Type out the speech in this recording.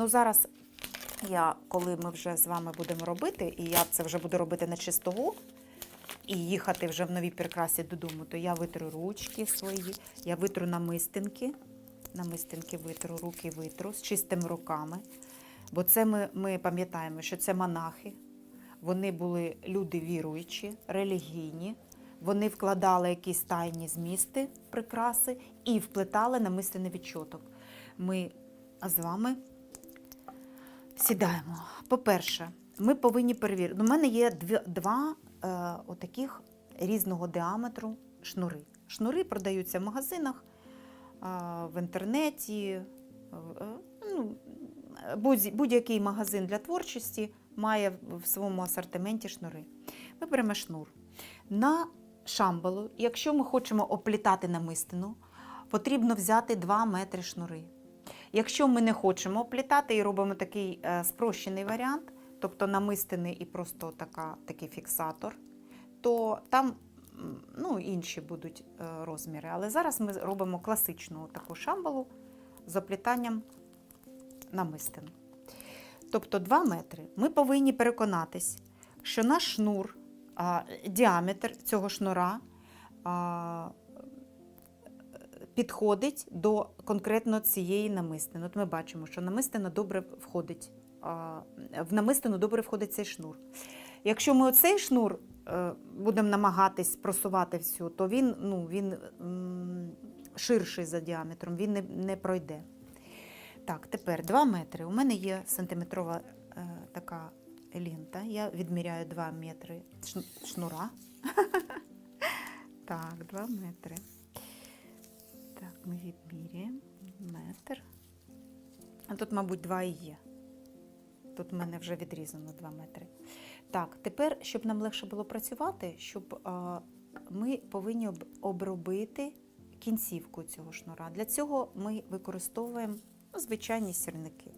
Ну, зараз я, коли ми вже з вами будемо робити, і я це вже буду робити на чистову, і їхати вже в новій прикрасі додому, то я витру ручки свої, я витру намистинки. Намистинки витру, руки витру з чистими руками. Бо це ми, ми пам'ятаємо, що це монахи. Вони були люди віруючі, релігійні. Вони вкладали якісь тайні змісти, прикраси і вплетали намистини відчоток. Ми з вами сідаємо. По-перше, ми повинні перевірити. У мене є два е, отаких різного діаметру шнури. Шнури продаються в магазинах, е, в інтернеті. е, ну, будь-який магазин для творчості має в своєму асортименті шнури. Ми беремо шнур. На шамбалу, якщо ми хочемо оплітати намистину, потрібно взяти 2 метри шнури. Якщо ми не хочемо оплітати і робимо такий е, спрощений варіант, тобто намистини і просто така, такий фіксатор, то там ну, інші будуть е, розміри. Але зараз ми робимо класичну таку шамбалу з оплітанням намистин. Тобто 2 метри. Ми повинні переконатись, що наш шнур, діаметр цього шнура підходить до конкретно цієї намистини. От ми бачимо, що намистина добре входить, в намистину добре входить цей шнур. Якщо ми оцей шнур е, будемо намагатись просувати всю, то він, ну, він ширший за діаметром, він не, не пройде. Так, тепер 2 метри. У мене є сантиметрова е, така лента. Я відміряю 2 метри шнура. Так, 2 метри. Відміряємо метр. А тут, мабуть, два і є. Тут в мене вже відрізано 2 метри. Так, тепер, щоб нам легше було працювати, щоб а, ми повинні обробити кінцівку цього шнура. Для цього ми використовуємо звичайні сірники.